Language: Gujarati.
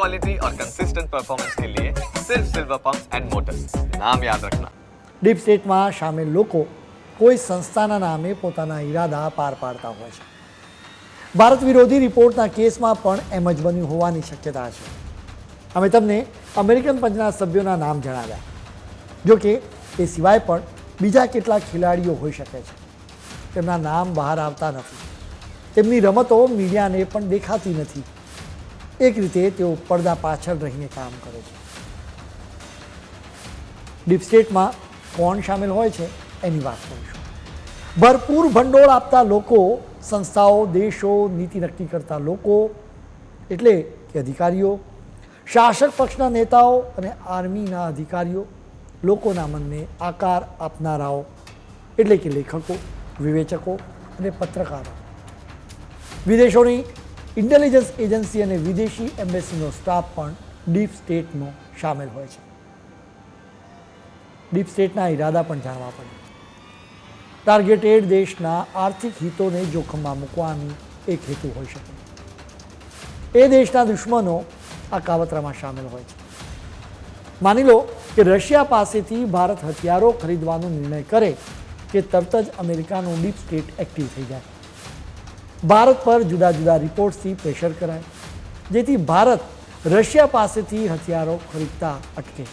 क्वालिटी और कंसिस्टेंट परफॉर्मेंस के लिए सिर्फ सिल्वर पंप्स एंड मोटर्स नाम याद रखना ડીપ સ્ટેટમાં સામેલ લોકો કોઈ સંસ્થાના નામે પોતાના ઈરાદા પાર પાડતા હોય છે ભારત વિરોધી રિપોર્ટના કેસમાં પણ એમ જ બન્યું હોવાની શક્યતા છે અમે તમને અમેરિકન પંચના સભ્યોના નામ જણાવ્યા જો કે એ સિવાય પણ બીજા કેટલાક ખેલાડીઓ હોઈ શકે છે તેમના નામ બહાર આવતા નથી તેમની રમતો મીડિયાને પણ દેખાતી નથી એક રીતે તેઓ પડદા પાછળ રહીને કામ કરે છે. ડીપ સ્ટેટમાં કોણ સામેલ હોય છે એની વાત કરીશું. ભરપૂર ભંડોળ આપતા લોકો, સંસ્થાઓ, દેશો, નીતિ નક્કી કરતા લોકો, એટલે કે અધિકારીઓ, શાસક પક્ષના નેતાઓ અને આર્મીના અધિકારીઓ, લોકોના મનને આકાર આપનારાઓ, એટલે કે લેખકો, વિવેચકો અને પત્રકારો. વિદેશોની ઇન્ટેલિજન્સ એજન્સી અને વિદેશી એમ્બેસીનો સ્ટાફ પણ ડીપ સ્ટેટનો સામેલ હોય છે. ડીપ સ્ટેટના ઈરાદા પણ જાણવા પડે. ટાર્ગેટેડ દેશના આર્થિક હિતોને જોખમમાં મૂકવાની એક હેતુ હોઈ શકે. એ દેશના દુશ્મનો આ કાવતરામાં સામેલ હોય છે. માની લો કે રશિયા પાસેથી ભારત હથિયારો ખરીદવાનો નિર્ણય કરે કે તરત જ અમેરિકાનું ડીપ સ્ટેટ એક્ટિવ થઈ જાય. ભારત પર જુદા જુદા રિપોર્ટ્સથી પ્રેશર કરાય. જેથી ભારત રશિયા પાસેથી હથિયારો ખરીદતા અટકે.